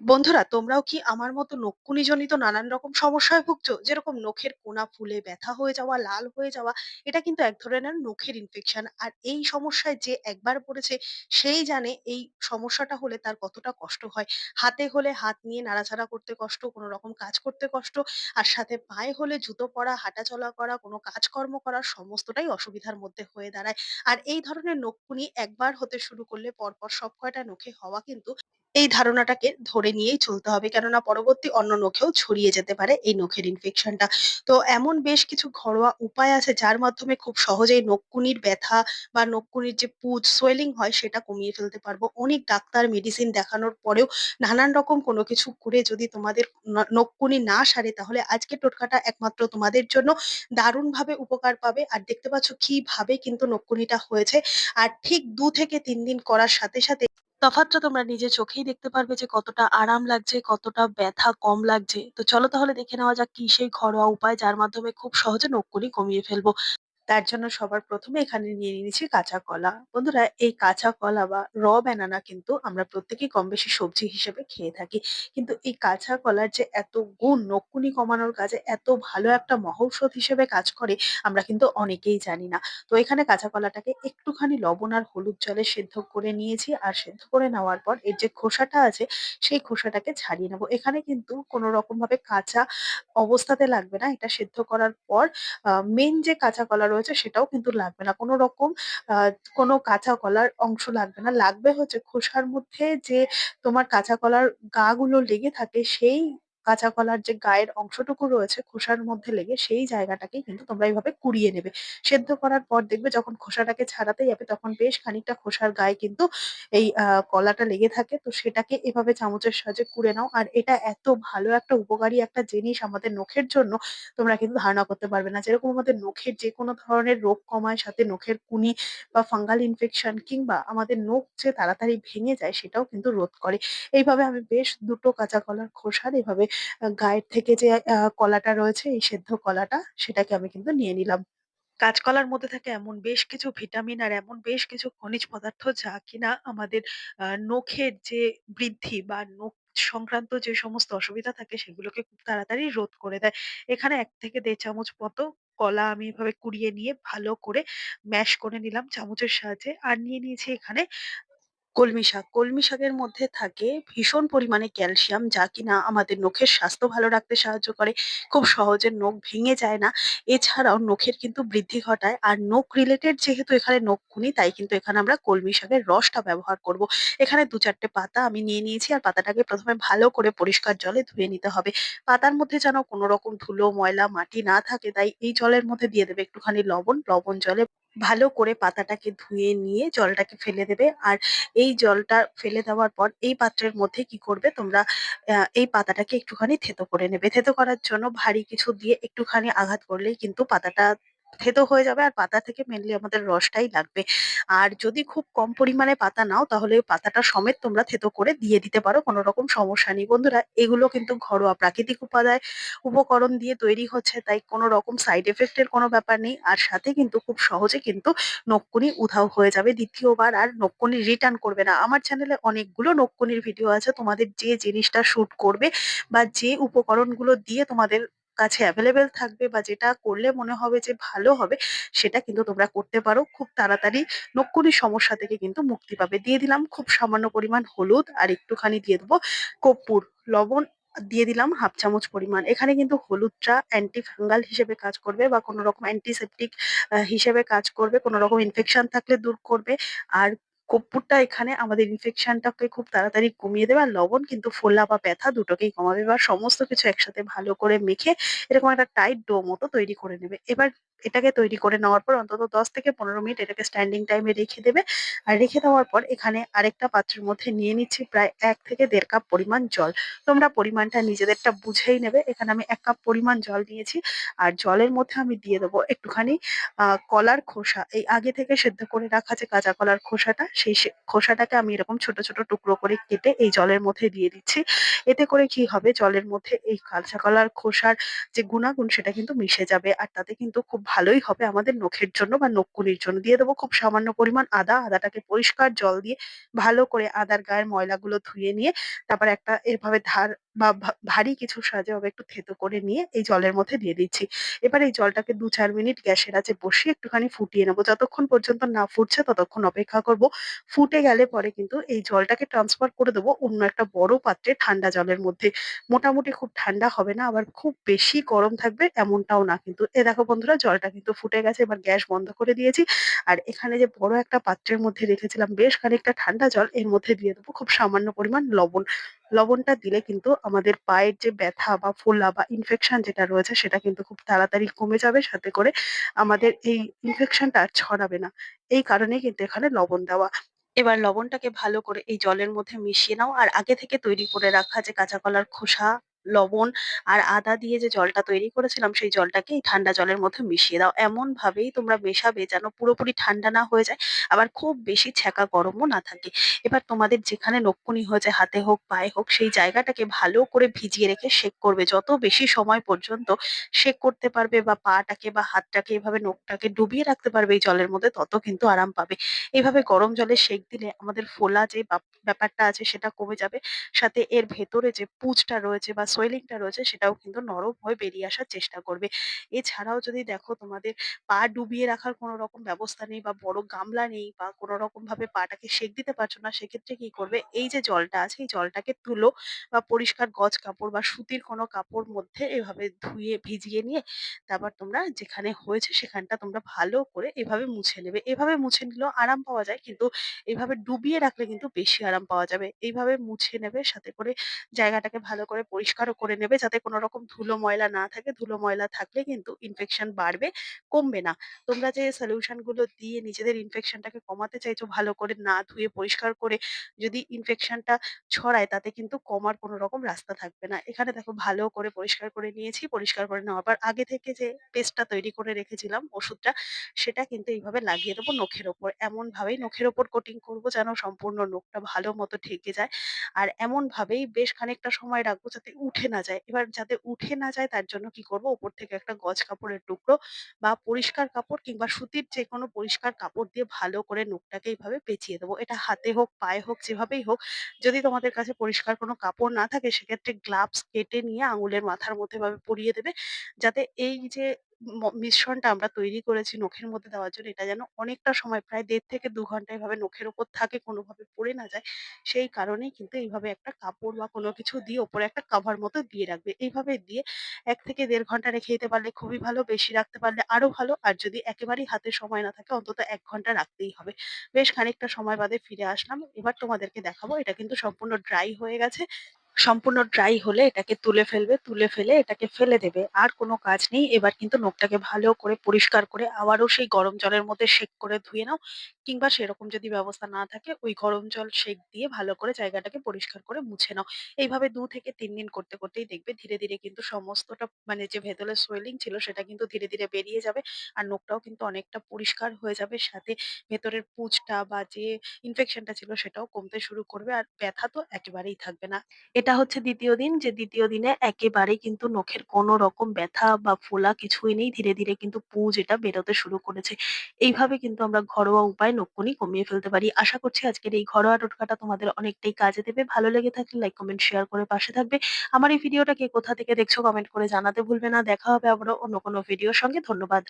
বন্ধুরা তোমরাও কি আমার মতো নকুনিজনিত নানান রকম সমস্যায় ভুগছো? যেরকম নখের কোনা ফুলে ব্যথা হয়ে যাওয়া, লাল হয়ে যাওয়া, এটা কিন্তু এক ধরনের নখের ইনফেকশন। আর এই সমস্যায় যে একবার পড়েছে সেই জানে এই সমস্যাটা হলে তার কতটা কষ্ট হয়। হাতে হলে হাত নিয়ে নাড়াচাড়া করতে কষ্ট, কোনো রকম কাজ করতে কষ্ট, আর সাথে পায়ে হলে জুতো পরা, হাঁটাচলা করা, কোনো কাজকর্ম করা সমস্তটাই অসুবিধার মধ্যে হয়ে দাঁড়ায়। আর এই ধরনের নকুনি একবার হতে শুরু করলে পরপর সব কয়টা নখে হওয়া কিন্তু এই ধারণাটাকে ধরে নিয়েই চলতে হবে। কেননা পরবর্তী অন্য নখেও ছড়িয়ে যেতে পারে এই নখের ইনফেকশনটা। তো এমন বেশ কিছু ঘরোয়া উপায় আছে যার মাধ্যমে খুব সহজেই নকুনির ব্যথা বা নকুনির যে পুজ, সোয়েলিং হয় সেটা কমিয়ে ফেলতে পারব। অনেক ডাক্তার, মেডিসিন দেখানোর পরেও নানান রকম কোনো কিছু করে যদি তোমাদের ন নকুনি না সারে তাহলে আজকে টোটকাটা একমাত্র তোমাদের জন্য দারুণভাবে উপকার পাবে। আর দেখতে পাচ্ছ কীভাবে কিন্তু নকুনিটা হয়েছে। আর ঠিক দু থেকে তিন দিন করার সাথে, সাথে তফাৎটা তোমরা নিজের চোখেই দেখতে পারবে যে কতটা আরাম লাগছে, কতটা ব্যথা কম লাগছে। তো চলো তাহলে দেখে নেওয়া যাক কি সেই ঘরোয়া উপায় যার মাধ্যমে খুব সহজে নকুনি কমিয়ে ফেলব। তার জন্য সবার প্রথমে এখানে নিয়ে নিয়েছি কাঁচা কলা। বন্ধুরা, এই কাঁচা কলা বা র ব্যানানা কিন্তু আমরা প্রত্যেকেই কমবেশি সবজি হিসেবে খেয়ে থাকি। কিন্তু এই কাঁচা কলার যে এত গুণ নকুনি কমানোর কাজে, এত ভালো একটা মহৌষধ হিসেবে কাজ করে, আমরা কিন্তু অনেকেই জানি না। তো এখানে কাঁচা কলাটাকে একটুখানি লবণ আর হলুদ জলে সেদ্ধ করে নিয়েছি। আর সেদ্ধ করে নেওয়ার পর এর যে খোসাটা আছে, সেই খোসাটাকে ছাড়িয়ে নেব। এখানে কিন্তু কোনো রকমভাবে কাঁচা অবস্থাতে লাগবে না। এটা সেদ্ধ করার পর আ মেইন যে কাঁচা কলা রয়েছে সেটাও কিন্তু লাগবে না। কোনো রকম কোনো কাঁচা কলার অংশ লাগবে না। লাগবে হচ্ছে খোসার মধ্যে যে তোমার কাঁচা কলার গা গুলো লেগে থাকে সেই কাঁচা কলার যে গায়ের অংশটুকু রয়েছে খোসার মধ্যে লেগে সেই জায়গাটাকেই কিন্তু তোমরা এভাবে কুড়িয়ে নেবে। সেদ্ধ করার পর দেখবে যখন খোসাটাকে ছাড়াতে যাবে তখন বেশ খানিকটা খোসার গায়ে কিন্তু এই কলাটা লেগে থাকে। তো সেটাকে এভাবে চামচের সাহায্যে কুড়ে নাও। আর এটা এত ভালো একটা উপকারী একটা জিনিস আমাদের নখের জন্য তোমরা কিন্তু ধারণা করতে পারবে না। যেরকম আমাদের নখের যেকোনো ধরনের রোগ কমায়, সাথে নখের কুনি বা ফাঙ্গাল ইনফেকশন কিংবা আমাদের নখ যে তাড়াতাড়ি ভেঙে যায় সেটাও কিন্তু রোধ করে। এইভাবে আমি বেশ দুটো কাঁচা কলার খোসার এভাবে গায়ের থেকে যে, আ, কলাটা রয়েছে, এই সেদ্ধ কলাটা, সেটাকে আমি কিন্তু নিয়ে নিলাম। কাঁচকলার মধ্যে থাকে এমন বেশ কিছু ভিটামিন আর এমন বেশ কিছু খনিজ পদার্থ যা কিনা আমাদের, আ, নখের যে বৃদ্ধি বা নখ সংক্রান্ত যে সমস্ত অসুবিধা থাকে, সেগুলোকে খুব তাড়াতাড়ি রোধ করে দেয়। এখানে এক থেকে ১.৫ চামচ মতো কলা আমি এভাবে কুড়িয়ে নিয়ে ভালো করে ম্যাশ করে নিলাম চামচের সাহায্যে। আর নিয়ে নিয়েছি এখানে কলমি শাক। কলমি শাকের মধ্যে থাকে ভীষণ পরিমাণে ক্যালসিয়াম যা কিনা আমাদের নখের স্বাস্থ্য ভালো রাখতে সাহায্য করে। খুব সহজে নখ ভেঙে যায় না। এছাড়াও নখের কিন্তু বৃদ্ধি ঘটায়। আর নখ রিলেটেড যেহেতু এখানে নখ খুনি তাই কিন্তু এখানে আমরা কলমি শাকের রসটা ব্যবহার করব। এখানে দু চারটে পাতা আমি নিয়ে নিয়েছি আর পাতাটাকে প্রথমে ভালো করে পরিষ্কার জলে ধুয়ে নিতে হবে। পাতার মধ্যে যেন কোনো রকম ধুলো, ময়লা, মাটি না থাকে তাই এই জলের মধ্যে দিয়ে দেবে একটুখানি লবণ। লবণ জলে ভালো করে পাতাটাকে ধুয়ে নিয়ে জলটাকে ফেলে দেবে। আর এই জলটা ফেলে দেওয়ার পর এই পাত্রের মধ্যে কি করবে তোমরা এই পাতাটাকে একটুখানি থেতো করে নেবে। থেতো করার জন্য ভারী কিছু দিয়ে একটুখানি আঘাত করলেই কিন্তু পাতাটা থেঁতো হয়ে যাবে আর পাতা থেকে মেনলি আমাদের রসটাই লাগবে। আর যদি খুব কম পরিমাণে পাতা নাও, তাহলে পাতাটা সমেত তোমরা থেঁতো করে দিয়ে দিতে পারো। কোনো রকম সমস্যা নেই। বন্ধুরা, এগুলো কিন্তু ঘরোয়া প্রাকৃতিক উপাদায় উপকরণ দিয়ে তৈরি হচ্ছে, তাই কোনো রকম সাইড এফেক্টের কোনো ব্যাপার নেই। আর সাথে কিন্তু খুব সহজে কিন্তু নকুনি উধাও হয়ে যাবে। দ্বিতীয়বার, আর নকুনি রিটার্ন করবে না। আমার চ্যানেলে অনেকগুলো নকুনির ভিডিও আছে। তোমাদের যে জিনিসটা স্যুট করবে বা যে উপকরণগুলো দিয়ে তোমাদের কাছে অ্যাভেলেবেল থাকবে বা যেটা করলে মনে হবে যে ভালো হবে, সেটা কিন্তু তোমরা করতে পারো। খুব তাড়াতাড়ি নকুনির সমস্যা থেকে কিন্তু মুক্তি পাবে। দিয়ে দিলাম খুব সামান্য পরিমাণ হলুদ আর একটুখানি দিয়ে দেবো কর্পূর। লবণ দিয়ে দিলাম 1/2 চামচ পরিমাণ। এখানে কিন্তু হলুদটা অ্যান্টি ফাঙ্গাল হিসেবে কাজ করবে বা কোনো রকম অ্যান্টিসেপ্টিক হিসেবে কাজ করবে। কোনো রকম ইনফেকশন থাকলে দূর করবে। আর কর্পূরটা এখানে আমাদের ইনফেকশনটাকে খুব তাড়াতাড়ি কমিয়ে দেবে। আর লবণ কিন্তু ফোলা বা ব্যথা দুটোকেই কমাবে। বা সমস্ত কিছু একসাথে ভালো করে মেখে এরকম একটা টাইট ডো মতো তৈরি করে নেবে। এবার এটাকে তৈরি করে নেওয়ার পর অন্তত ১০ থেকে ১৫ মিনিট এটাকে স্ট্যান্ডিং টাইমে রেখে দেবে। আর রেখে দেওয়ার পর এখানে আরেকটা পাত্রের মধ্যে নিয়ে নিচ্ছি প্রায় এক থেকে দেড় কাপ পরিমাণ জল। তোমরা পরিমাণটা নিজেদেরটা বুঝেই নেবে। এখানে আমি এক কাপ পরিমাণ জল নিয়েছি। আর জলের মধ্যে আমি দিয়ে দেবো একটুখানি কলার খোসা। এই আগে থেকে সেদ্ধ করে রাখা যে কাঁচা কলার খোসাটা সেই খোসাটাকে আমি এরকম ছোট, ছোট টুকরো করে কেটে এই জলের মধ্যে দিয়ে দিচ্ছি। এতে করে কি হবে জলের মধ্যে এই কাঁচা কলার খোসার যে গুণাগুণ সেটা কিন্তু মিশে যাবে। আর তাতে কিন্তু খুব ভালোই হবে আমাদের নখের জন্য বা নকুনির জন্য। দিয়ে দেবো খুব সামান্য পরিমাণ আদা। আদাটাকে পরিষ্কার জল দিয়ে ভালো করে আদার গায়ের ময়লাগুলো ধুয়ে নিয়ে তারপর একটা এভাবে ধার বা ভারী কিছু সাহায্যে এভাবে একটু থেতো করে নিয়ে এই জলের মধ্যে দিয়ে দিচ্ছি। এবার এই জলটাকে ২-৪ মিনিট গ্যাসের আঁচে বসিয়ে একটুখানি ফুটিয়ে নেব। যতক্ষণ পর্যন্ত না ফুটছে ততক্ষণ অপেক্ষা করব। ফুটে গেলে পরে কিন্তু এই জলটাকে ট্রান্সফার করে দেবো অন্য একটা বড় পাত্রে ঠান্ডা জলের মধ্যে। মোটামুটি খুব ঠান্ডা হবে না, আবার খুব বেশি গরম থাকবে এমনটাও না কিন্তু। এ দেখো বন্ধুরা জলটা কিন্তু ফুটে গেছে। এবার গ্যাস বন্ধ করে দিয়েছি। আর এখানে যে বড় একটা পাত্রের মধ্যে রেখেছিলাম বেশ খানিকটা ঠান্ডা জল, এর মধ্যে দিয়ে দেবো খুব সামান্য পরিমাণ লবণ। লবণটা দিলে কিন্তু আমাদের পায়ের যে ব্যথা বা ফোলা বা ইনফেকশন যেটা রয়েছে সেটা কিন্তু খুব তাড়াতাড়ি কমে যাবে। সাথে করে আমাদের এই ইনফেকশনটা আর ছড়াবে না। এই কারণে কিন্তু এখানে লবণ দেওয়া। এবার লবণটাকে ভালো করে এই জলের মধ্যে মিশিয়ে নাও। আর আগে থেকে তৈরি করে রাখা যে কাঁচা কলার খোসা, লবণ আর আদা দিয়ে যে জলটা তৈরি করেছিলাম সেই জলটাকে এই ঠান্ডা জলের মধ্যে মিশিয়ে দাও। এমনভাবেই তোমরা মেশাবে যেন পুরোপুরি ঠান্ডা না হয়ে যায়, আবার খুব বেশি ছ্যাঁকা গরমও না থাকে। এবার তোমাদের যেখানে নক্কুনি হয়েছে হাতে হোক, পায়ে হোক সেই জায়গাটাকে ভালো করে ভিজিয়ে রেখে সেঁক করবে। যত বেশি সময় পর্যন্ত সেঁক করতে পারবে বা পাটাকে বা হাতটাকে এভাবে নখটাকে ডুবিয়ে রাখতে পারবে এই জলের মধ্যে তত কিন্তু আরাম পাবে। এভাবে গরম জলে সেঁক দিলে আমাদের ফোলা যে ব্যাপারটা আছে সেটা কমে যাবে। সাথে এর ভেতরে যে পুঁজটা রয়েছে বা সোয়েলিং টা রয়েছে সেটাও কিন্তু নরম হয়ে বেরিয়ে আসার চেষ্টা করবে। এছাড়াও যদি দেখো তোমাদের পা ডুবিয়ে রাখার কোনো রকম ব্যবস্থা নেই বা বড় গামলা নেই বা কোনো রকম ভাবে পাটাকে সেঁক দিতে পারছ না, সেক্ষেত্রে কি করবে? এই যে জলটা আছে এই জলটাকে তুলো বা পরিষ্কার গজ কাপড় বা সুতির কোনো কাপড় মধ্যে এভাবে ধুয়ে ভিজিয়ে নিয়ে তারপর তোমরা যেখানে হয়েছে সেখানটা তোমরা ভালো করে এভাবে মুছে নেবে। এভাবে মুছে নিলেও আরাম পাওয়া যায় কিন্তু এভাবে ডুবিয়ে রাখলে কিন্তু বেশি আরাম পাওয়া যাবে। এইভাবে মুছে নেবে সাথে করে জায়গাটাকে ভালো করে পরিষ্কারও করে নেবে যাতে কোনো রকম ধুলো ময়লা না থাকে। ধুলো ময়লা থাকলে কিন্তু ইনফেকশন বাড়বে, কমবে না। তোমরা যে সলিউশনগুলো দিয়ে নিজেদের ইনফেকশনটাকে কমাতে চাইছো ভালো করে না ধুয়ে পরিষ্কার করে যদি ইনফেকশনটা ছড়ায় তাতে কিন্তু কমার কোনো রকম রাস্তা থাকবে না। এখানে দেখো ভালো করে পরিষ্কার করে নিয়েছি। পরিষ্কার করে নেওয়ার পর আগে থেকে যে পেস্টটা তৈরি করে রেখেছিলাম ওষুধটা সেটা কিন্তু এইভাবে লাগিয়ে দেবো নখের ওপর। এমনভাবেই নখের ওপর কোটিং করব যেন সম্পূর্ণ নখটা ভালো মতো ঠেকে যায়। আর এমনভাবেই বেশ খানিকটা সময় রাখব যাতে উঠে না যায়। এবার যাতে উঠে না যায় তার জন্য কি করব উপর থেকে একটা গজ কাপড়ের টুকরো বা পরিষ্কার কাপড় কিংবা সুতির যেকোনো পরিষ্কার কাপড় দিয়ে ভালো করে নখটাকে এইভাবে পেঁচিয়ে দেবো। এটা হাতে হোক, পায়ে হোক যেভাবেই হোক। যদি তোমাদের কাছে পরিষ্কার কোনো কাপড় না থাকে সেক্ষেত্রে গ্লাভস কেটে নিয়ে আঙুলের মাথার মধ্যে এভাবে পরিয়ে দেবে। যাতে এই যে মিশ্রণটা আমরা তৈরি করেছি নখের মধ্যে দেওয়ার জন্য এটা যেন অনেকটা সময়, প্রায় ১.৫ থেকে ২ ঘণ্টা এভাবে নখের উপর থাকে, কোনোভাবে পড়ে না যায়। সেই কারণেই কিন্তু এইভাবে একটা কাপড় বা কোনো কিছু দিয়ে ওপরে একটা কাভার মতো দিয়ে রাখবে। এইভাবে দিয়ে ১ থেকে ১.৫ ঘণ্টা রেখে দিতে পারলে খুবই ভালো। বেশি রাখতে পারলে আরও ভালো। আর যদি একেবারেই হাতে সময় না থাকে, অন্তত ১ ঘণ্টা রাখতেই হবে। বেশ খানিকটা সময় বাদে ফিরে আসলাম। এবার তোমাদেরকে দেখাবো এটা কিন্তু সম্পূর্ণ ড্রাই হয়ে গেছে। সম্পূর্ণ ড্রাই হলে এটাকে তুলে ফেলবে। তুলে ফেলে এটাকে ফেলে দেবে। আর কোনো কাজ নেই। এবার কিন্তু নখটাকে ভালো করে পরিষ্কার করে আবারও সেই গরম জলের মধ্যে সেঁক করে ধুয়ে নাও। কিংবা সেরকম যদি ব্যবস্থা না থাকে ওই গরম জল সেঁক দিয়ে ভালো করে জায়গাটাকে পরিষ্কার করে মুছে নাও। এইভাবে দু থেকে তিন দিন করতে, করতেই দেখবে ধীরে, ধীরে কিন্তু সমস্তটা মানে যে ভেতরে সোয়েলিং ছিল সেটা কিন্তু ধীরে, ধীরে বেরিয়ে যাবে। আর নখটাও কিন্তু অনেকটা পরিষ্কার হয়ে যাবে। সাথে ভেতরের পুঁজটা বা যে ইনফেকশনটা ছিল সেটাও কমতে শুরু করবে। আর ব্যথা তো একেবারেই থাকবে না। এটা হচ্ছে দ্বিতীয় দিন যে দ্বিতীয় দিনে একেবারেই কিন্তু নখের কোনো রকম ব্যথা বা ফোলা কিছুই নেই। ধীরে, ধীরে কিন্তু পুঁজ এটা বেরোতে শুরু করেছে। এইভাবে কিন্তু আমরা ঘরোয়া উপায় নকুনি কমিয়ে ফেলতে পারি। আশা করছি আজকের এই ঘরোয়া টোটকাটা তোমাদের অনেকটাই কাজে দেবে। ভালো লেগে থাকলে লাইক, কমেন্ট, শেয়ার করে পাশে থাকবে। আমার এই ভিডিওটা কে কোথা থেকে দেখছ কমেন্ট করে জানাতে ভুলবে না। দেখা হবে আবারও অন্য কোনো ভিডিওর সঙ্গে। ধন্যবাদ।